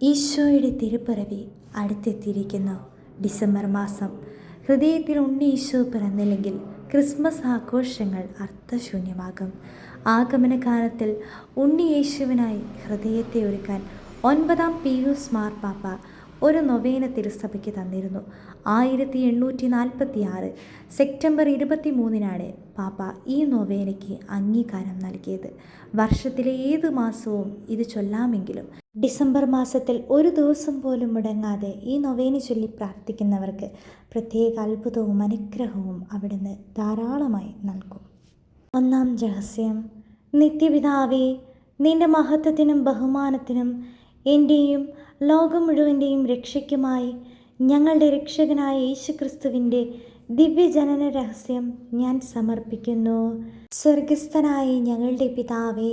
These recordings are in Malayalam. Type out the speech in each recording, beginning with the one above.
ഈശോയുടെ തിരുപ്പിറവി അടുത്തെത്തിയിരിക്കുന്നു. ഡിസംബർ മാസം. ഹൃദയത്തിൽ ഉണ്ണി ഈശോ പിറന്നില്ലെങ്കിൽ ക്രിസ്മസ് ആഘോഷങ്ങൾ അർത്ഥശൂന്യമാകും. ആഗമനകാലത്തിൽ ഉണ്ണി യേശുവിനായി ഹൃദയത്തെ ഒരുക്കാൻ ഒൻപതാം പിയൂസ് മാർപ്പാപ്പ ഒരു നൊവേന തിരുസഭയ്ക്ക് തന്നിരുന്നു. ആയിരത്തി എണ്ണൂറ്റി നാൽപ്പത്തി ആറ് സെപ്റ്റംബർ ഇരുപത്തി മൂന്നിനാണ് പാപ്പ ഈ നൊവേനയ്ക്ക് അംഗീകാരം നൽകിയത്. വർഷത്തിലെ ഏത് മാസവും ഇത് ചൊല്ലാമെങ്കിലും ഡിസംബർ മാസത്തിൽ ഒരു ദിവസം പോലും മുടങ്ങാതെ ഈ നൊവേന ചൊല്ലി പ്രാർത്ഥിക്കുന്നവർക്ക് പ്രത്യേക അത്ഭുതവും അനുഗ്രഹവും അവിടുന്ന് ധാരാളമായി നൽകും. ഒന്നാം രഹസ്യം നിത്യപിതാവേ നിന്റെ മഹത്വത്തിനും ബഹുമാനത്തിനും എന്റെയും ലോകം മുഴുവന്റെയും രക്ഷയ്ക്കുമായി ഞങ്ങളുടെ രക്ഷകനായ യേശുക്രിസ്തുവിന്റെ ദിവ്യജനന രഹസ്യം ഞാൻ സമർപ്പിക്കുന്നു. സ്വർഗസ്ഥനായ ഞങ്ങളുടെ പിതാവേ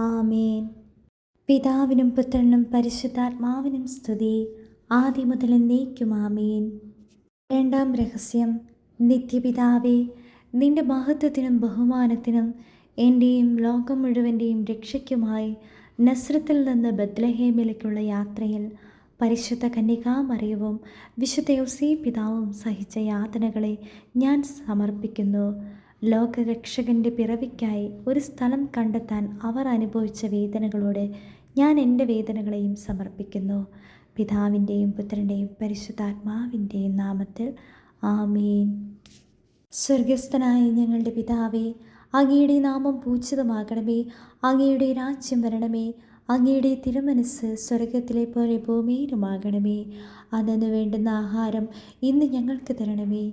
ആമേൻ. പിതാവിനും പുത്രനും പരിശുദ്ധാത്മാവിനും സ്തുതി. ആദ്യം മുതൽ എന്നേക്കും ആമേൻ. രണ്ടാം രഹസ്യം. നിത്യപിതാവേ നിന്റെ മഹത്വത്തിനും ബഹുമാനത്തിനും എന്റെയും ലോകം മുഴുവന്റെയും രക്ഷയ്ക്കുമായി നസ്രത്തിൽ നിന്ന് ബദ്ലഹേമിലേക്കുള്ള യാത്രയിൽ പരിശുദ്ധ കന്യകാമറിയവും വിശുദ്ധ യോസി പിതാവും സഹിച്ച യാതനകളെ ഞാൻ സമർപ്പിക്കുന്നു. ലോകരക്ഷകന്റെ പിറവിക്കായി ഒരു സ്ഥലം കണ്ടെത്താൻ അവർ അനുഭവിച്ച വേദനകളോട് ഞാൻ എന്റെ വേദനകളെയും സമർപ്പിക്കുന്നു. പിതാവിന്റെയും പുത്രന്റെയും പരിശുദ്ധാത്മാവിന്റെയും നാമത്തിൽ ആമീൻ. സ്വർഗസ്ഥനായ ഞങ്ങളുടെ പിതാവേ അങ്ങയുടെ നാമം പൂജിതമാകണമേ അങ്ങയുടെ രാജ്യം വരണമേ അങ്ങയുടെ തിരുമനസ് സ്വർഗത്തിലെ പോലെ ഭൂമിയിലുമാകണമേ. അന്നു വേണ്ടുന്ന ആഹാരം ഇന്ന് ഞങ്ങൾക്ക് തരണമേ.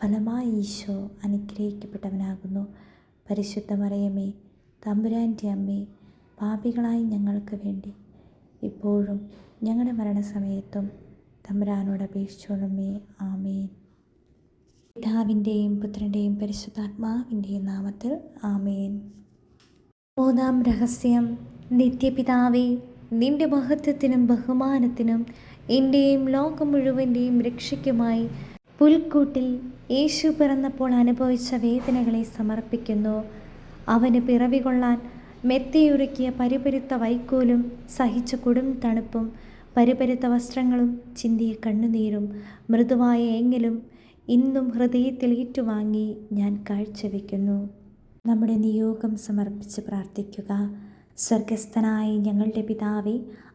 ഫലമായി ഈശോ അനുഗ്രഹിക്കപ്പെട്ടവനാകുന്നു. പരിശുദ്ധ മറിയമേ തമ്പുരാന്റെ അമ്മേ പാപികളായി ഞങ്ങൾക്ക് വേണ്ടി. ഇപ്പോഴും ഞങ്ങളുടെ മരണസമയത്തും തമ്പുരാനോട് അപേക്ഷിച്ചോളമേ. ആമേൻ. പിതാവിന്റെയും പുത്രന്റെയും പരിശുദ്ധാത്മാവിന്റെയും നാമത്തിൽ ആമേൻ. മൂന്നാം രഹസ്യം. നിത്യപിതാവേ നിന്റെ മഹത്വത്തിനും ബഹുമാനത്തിനും എന്റെയും ലോകം മുഴുവന്റെയും രക്ഷയ്ക്കുമായി പുൽക്കൂട്ടിൽ യേശു പിറന്നപ്പോൾ അനുഭവിച്ച വേദനകളെ സമർപ്പിക്കുന്നു. അവന് പിറവി കൊള്ളാൻ മെത്തയൊരുക്കിയ പരിപരുത്ത വൈക്കോലും സഹിച്ച കൊടും തണുപ്പും പരിപരുത്ത വസ്ത്രങ്ങളും ചിന്തിയ കണ്ണുനീരും മൃദുവായ എങ്കിലും ഇന്നും ഹൃദയത്തിൽ ഏറ്റുവാങ്ങി ഞാൻ കാഴ്ചവെക്കുന്നു. നമ്മുടെ നിയോഗം സമർപ്പിച്ച് പ്രാർത്ഥിക്കുക. സ്വർഗസ്ഥനായ ഞങ്ങളുടെ പിതാവേ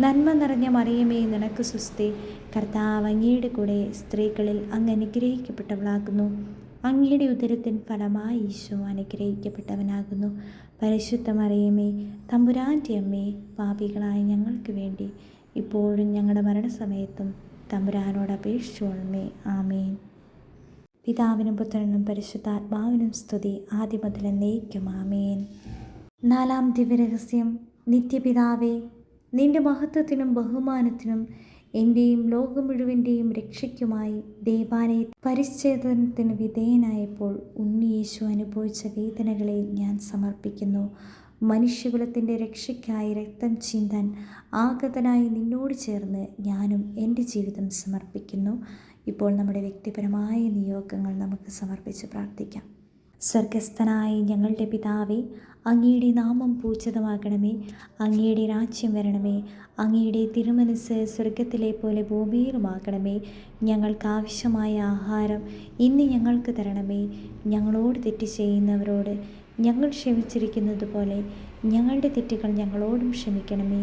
നന്മ നിറഞ്ഞ മറിയമേ നിനക്ക് സുസ്തി കർത്താവ് അങ്ങയുടെ കൂടെ സ്ത്രീകളിൽ അങ്ങ് അനുഗ്രഹിക്കപ്പെട്ടവളാകുന്നു. അങ്ങയുടെ ഉദരത്തിൻ ഫലമായി ഈശോ അനുഗ്രഹിക്കപ്പെട്ടവനാകുന്നു. പരിശുദ്ധ മറിയമേ തമ്പുരാന്റെ അമ്മേ പാപികളായ ഞങ്ങൾക്ക് വേണ്ടി ഇപ്പോഴും ഞങ്ങളുടെ മരണസമയത്തും തമ്പുരാനോട് അപേക്ഷിച്ചോളമേ. ആമേൻ. പിതാവിനും പുത്രനും പരിശുദ്ധാത്മാവിനും സ്തുതി. ആദ്യം മുതൽ എന്നേക്കും. ആമേൻ. നാലാം ദിവ്യരഹസ്യം നിത്യപിതാവേ നിന്റെ മഹത്വത്തിനും ബഹുമാനത്തിനും എന്റെയും ലോകം മുഴുവന്റെയും രക്ഷയ്ക്കുമായി ദേവാലയ പരിച്ഛേദനത്തിന് വിധേയനായപ്പോൾ ഉണ്ണിയേശു അനുഭവിച്ച വേദനകളെ ഞാൻ സമർപ്പിക്കുന്നു. മനുഷ്യകുലത്തിന്റെ രക്ഷയ്ക്കായി രക്തം ചിന്താൻ ആഗതനായി നിന്നോട് ചേർന്ന് ഞാനും എന്റെ ജീവിതം സമർപ്പിക്കുന്നു. ഇപ്പോൾ നമ്മുടെ വ്യക്തിപരമായ നിയോഗങ്ങൾ നമുക്ക് സമർപ്പിച്ച് പ്രാർത്ഥിക്കാം. സ്വർഗസ്ഥനായ ഞങ്ങളുടെ പിതാവേ അങ്ങയുടെ നാമം പൂജിതമാകണമേ അങ്ങയുടെ രാജ്യം വരണമേ അങ്ങയുടെ തിരുമനസ് സ്വർഗത്തിലെ പോലെ ഭൂമിയിലുമാകണമേ ഞങ്ങൾക്ക് ആവശ്യമായ ആഹാരം ഇന്ന് ഞങ്ങൾക്ക് തരണമേ. ഞങ്ങളോട് തെറ്റ് ചെയ്യുന്നവരോട് ഞങ്ങൾ ക്ഷമിച്ചിരിക്കുന്നത് പോലെ ഞങ്ങളുടെ തെറ്റുകൾ ഞങ്ങളോടും ക്ഷമിക്കണമേ.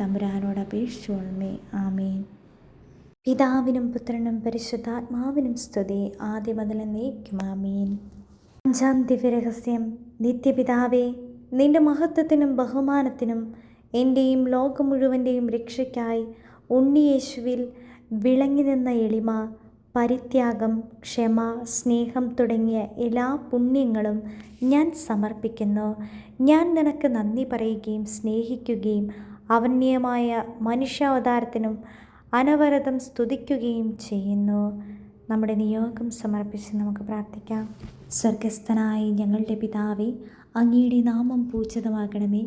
തമ്പുരാനോട് അപേക്ഷിച്ചോളമേ ആമേൻ. പിതാവിനും പുത്രനും പരിശുദ്ധാത്മാവിനും സ്തുതി. ആദ്യം മുതൽ നീക്കും ആമീൻ. അഞ്ചാം ദിവ്യരഹസ്യം. നിത്യപിതാവേ നിന്റെ മഹത്വത്തിനും ബഹുമാനത്തിനും എന്റെയും ലോകം മുഴുവന്റെയും രക്ഷയ്ക്കായി ഉണ്ണിയേശുവിൽ വിളങ്ങി നിന്ന എളിമ പരിത്യാഗം ക്ഷമ സ്നേഹം തുടങ്ങിയ എല്ലാ പുണ്യങ്ങളും ഞാൻ സമർപ്പിക്കുന്നു. ഞാൻ നിനക്ക് നന്ദി പറയുകയും സ്നേഹിക്കുകയും അവർണീയമായ മനുഷ്യാവതാരത്തിനും അനവരതം സ്തുതിക്കുകയും ചെയ്യുന്നു. നമ്മുടെ നിയോഗം സമർപ്പിച്ച് നമുക്ക് പ്രാർത്ഥിക്കാം. സ്വർഗസ്ഥനായ ഞങ്ങളുടെ പിതാവേ അങ്ങയുടെ നാമം പൂജിതമാകണമേ.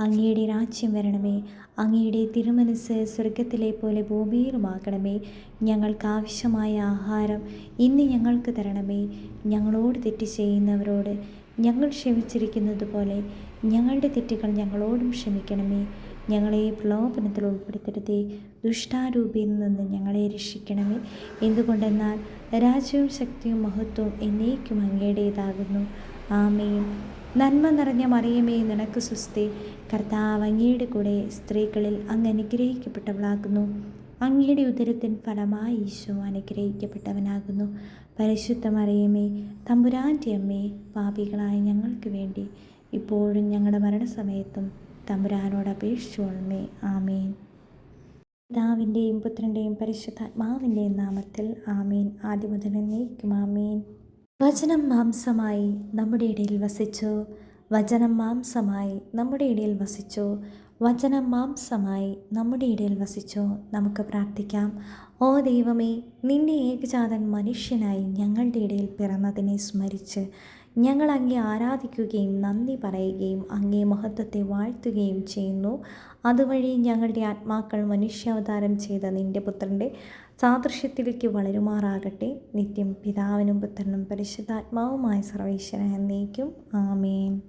അങ്ങയുടെ രാജ്യം വരണമേ. അങ്ങയുടെ തിരുമനസ് സ്വർഗത്തിലെ പോലെ ഭൂമിയിലുമാകണമേ. ഞങ്ങൾക്ക് ആവശ്യമായ ആഹാരം ഇന്ന് ഞങ്ങൾക്ക് തരണമേ. ഞങ്ങളോട് തെറ്റ് ചെയ്യുന്നവരോട് ഞങ്ങൾ ക്ഷമിച്ചിരിക്കുന്നത് പോലെ ഞങ്ങളുടെ തെറ്റുകൾ ഞങ്ങളോടും ക്ഷമിക്കണമേ. ഞങ്ങളെ പ്രലോഭനത്തിൽ ഉൾപ്പെടുത്തരുതേ. ദുഷ്ടാരൂപിയിൽ നിന്ന് ഞങ്ങളെ രക്ഷിക്കണമേ. എന്തുകൊണ്ടെന്നാൽ രാജ്യവും ശക്തിയും മഹത്വവും എന്നേക്കും അങ്ങയുടേതാകുന്നു. ആമയും നന്മ നിറഞ്ഞ മറിയമേ നിനക്ക് സുസ്ഥി. കർത്താവ് അങ്ങയുടെ കൂടെ സ്ത്രീകളിൽ അങ്ങ് അനുഗ്രഹിക്കപ്പെട്ടവളാകുന്നു. അങ്ങയുടെ ഉദരത്തിൻ ഫലമായി ഈശോ അനുഗ്രഹിക്കപ്പെട്ടവനാകുന്നു. പരിശുദ്ധ മറിയമേ തമ്പുരാന്റെ അമ്മേ പാപികളായ ഞങ്ങൾക്ക് വേണ്ടി ഇപ്പോഴും ഞങ്ങളുടെ മരണസമയത്തും തമ്പുരാനോട് അപേക്ഷിച്ചോളമേ ആമേൻ. പിതാവിന്റെയും പുത്രന്റെയും പരിശുദ്ധാത്മാവിന്റെയും നാമത്തിൽ ആമീൻ. ആദ്യം മുതൽ എന്നേക്കും ആമീൻ. വചനം മാംസമായി നമ്മുടെ ഇടയിൽ വസിച്ചു. വചനം മാംസമായി നമ്മുടെ ഇടയിൽ വസിച്ചു. വചനം മാംസമായി നമ്മുടെ ഇടയിൽ വസിച്ചു. നമുക്ക് പ്രാർത്ഥിക്കാം. ഓ ദൈവമേ നിന്നെ ഏകജാതൻ മനുഷ്യനായി ഞങ്ങളുടെ ഇടയിൽ പിറന്നതിനെ സ്മരിച്ച് ഞങ്ങൾ അങ്ങേ ആരാധിക്കുകയും നന്ദി പറയുകയും അങ്ങേ മഹത്വത്തെ വാഴ്ത്തുകയും ചെയ്യുന്നു. അതുവഴി ഞങ്ങളുടെ ആത്മാക്കൾ മനുഷ്യാവതാരം ചെയ്ത നിന്റെ പുത്രന്റെ സാദൃശ്യത്തിലേക്ക് വളരുമാറാകട്ടെ. നിത്യം പിതാവിനും പുത്രനും പരിശുദ്ധാത്മാവുമായ സർവേശ്വരൻ എന്നേക്കും. ആമേൻ.